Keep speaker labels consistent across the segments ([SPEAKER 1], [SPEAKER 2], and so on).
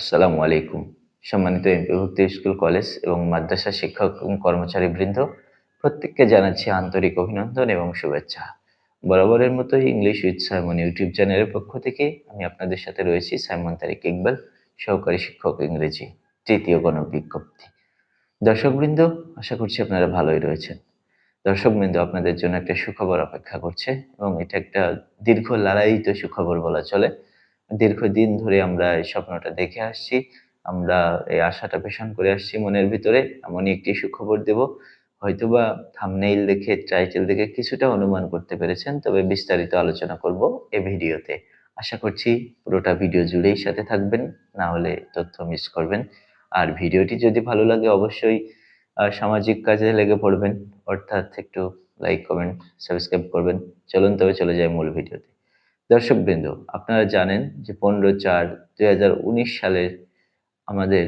[SPEAKER 1] আসসালামু আলাইকুম। সম্মানিত এমপিভুক্ত স্কুল, কলেজ এবং মাদ্রাসা শিক্ষক এবং কর্মচারী বৃন্দ, প্রত্যেককে জানাচ্ছি আন্তরিক অভিনন্দন এবং শুভেচ্ছা। বরাবরের মতোই ইংলিশ উইথ সাইমন ইউটিউব চ্যানেলের পক্ষ থেকে আমি আপনাদের সাথে রয়েছি সাইমন তারিক ইকবাল সহকারী শিক্ষক ইংরেজি, তৃতীয় গণবিজ্ঞপ্তি। দর্শকবৃন্দ, আশা করছি আপনারা ভালোই রয়েছেন। দর্শকবৃন্দ, আপনাদের জন্য একটা সুখবর অপেক্ষা করছে এবং এটা একটা দীর্ঘ লড়াইত সুখবর বলা চলে। দীর্ঘদিন ধরে আমরা এই স্বপ্নটা দেখে আসছি। আমরা এই আশাটা পেশন করে আসছি মনের ভিতরে। এমনই একটি সুখবর দেব। হয়তোবা থামনেইল দেখে টাইটেল দেখে কিছুটা অনুমান করতে পেরেছেন, তবে বিস্তারিত আলোচনা করব এ ভিডিওতে। আশা করছি পুরোটা ভিডিও জুড়েই সাথে থাকবেন, না হলে তথ্য মিস করবেন। আর ভিডিওটি যদি ভালো লাগে, অবশ্যই সামাজিক কাজে লেগে পড়বেন, অর্থাৎ একটু লাইক কমেন্ট সাবস্ক্রাইব করবেন। চলুন তবে চলে যাই মূল ভিডিওতে। দর্শকবৃন্দ, আপনারা জানেন যে পনেরো চার দুই সালের আমাদের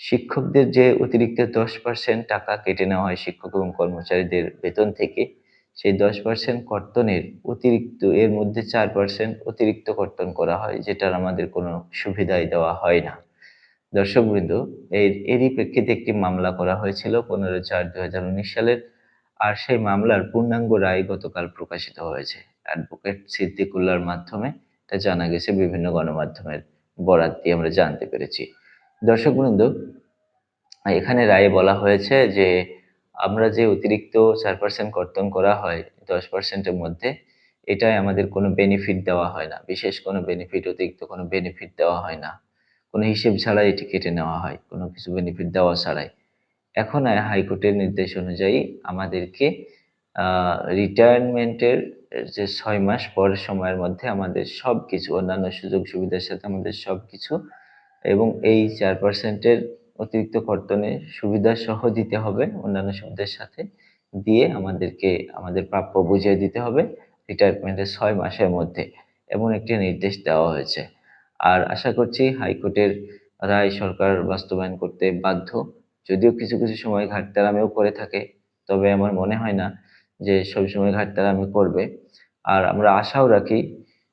[SPEAKER 1] শিক্ষকদের যে অতিরিক্ত দশ পার্সেন্ট টাকা কেটে নেওয়া হয় শিক্ষক এবং কর্মচারীদের বেতন থেকে, সেই দশ পার্সেন্ট কর্তনের অতিরিক্ত, এর মধ্যে চার পার্সেন্ট অতিরিক্ত কর্তন করা হয়, যেটার আমাদের কোনো সুবিধাই দেওয়া হয় না। দর্শকবৃন্দ, এর, এরই প্রেক্ষিতে একটি মামলা করা হয়েছিল পনেরো চার উনিশ সালের, আর সেই মামলার পূর্ণাঙ্গ রায় গতকাল প্রকাশিত হয়েছে। অ্যাডভোকেট সিদ্দিকুল্লার মাধ্যমে এটা জানা গেছে বিভিন্ন গণমাধ্যমের বরাত দিয়ে আমরা জানতে পেরেছি। দর্শকবৃন্দ এখানে রায়ে বলা হয়েছে যে, আমরা যে অতিরিক্ত চার পার্সেন্ট কর্তন করা হয়, দশ পার্সেন্টের মধ্যে এটাই আমাদের কোনো বেনিফিট দেওয়া হয় না। বিশেষ কোনো বেনিফিট অতিরিক্ত কোনো বেনিফিট দেওয়া হয় না। কোনো হিসেব ছাড়াই এটি কেটে নেওয়া হয়, কোনো কিছু বেনিফিট দেওয়া ছাড়াই। এখন হাইকোর্টের নির্দেশ অনুযায়ী আমাদেরকে রিটায়ারমেন্টের যে ছয় মাস পরের সময়ের মধ্যে আমাদের সব কিছু অন্যান্য সুযোগ সুবিধার সাথে আমাদের সব কিছু এবং এই চার পার্সেন্টের অতিরিক্ত কর্তনে সুবিধা সহ দিতে হবে অন্যান্য সুবিধার সাথে দিয়ে আমাদেরকে, আমাদের প্রাপ্য বুঝিয়ে দিতে হবে রিটায়ারমেন্টের ছয় মাসের মধ্যে এমন একটি নির্দেশ দেওয়া হয়েছে। আর আশা করছি হাইকোর্টের রায় সরকার বাস্তবায়ন করতে বাধ্য। যদিও কিছু কিছু সময় ঘাটতারামেও করে থাকে, তবে আমার মনে হয় না যে সবসময় ঘাটতারামি করবে। আর আমরা আশাও রাখি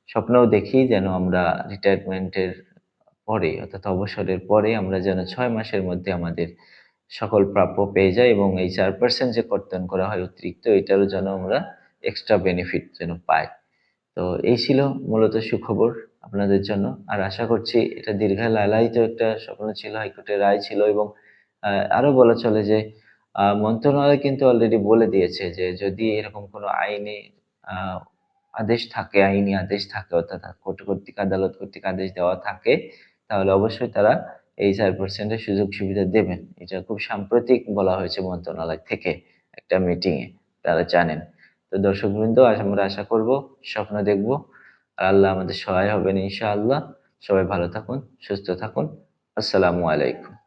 [SPEAKER 1] স্বপ্নও দেখি যেন আমরা রিটায়ারমেন্টের পরে অর্থাৎ অবসরের পরে আমরা যেন ছয় মাসের মধ্যে আমাদের সকল প্রাপ্য পেয়ে যাই এবং এই চার পার্সেন্ট যে কর্তন করা হয় অতিরিক্ত এটারও যেন আমরা এক্সট্রা বেনিফিট যেন পাই। তো এই ছিল মূলত সুখবর আপনাদের জন্য। আর আশা করছি এটা দীর্ঘায় লালায়িত একটা স্বপ্ন ছিল হাইকোর্টের রায় ছিল এবং আহ, আরও বলা চলে যে মন্ত্রণালয় কিন্তু অলরেডি বলে দিয়েছে যে যদি এরকম কোনো আইনি আদেশ থাকে, আইনি আদেশ থাকে, অর্থাৎ কোর্ট কর্তৃক আদালত কর্তৃক আদেশ দেওয়া থাকে, তাহলে অবশ্যই তারা এই চার পার্সেন্টের সুযোগ সুবিধা দেবেন। এটা খুব সাম্প্রতিক বলা হয়েছে মন্ত্রণালয় থেকে একটা মিটিং এ, তারা জানেন। তো দর্শকবৃন্দ আমরা আশা করব, স্বপ্ন দেখব, আর আল্লাহ আমাদের সহায় হবেন ইনশাআল্লাহ। সবাই ভালো থাকুন, সুস্থ থাকুন। আসসালামু আলাইকুম।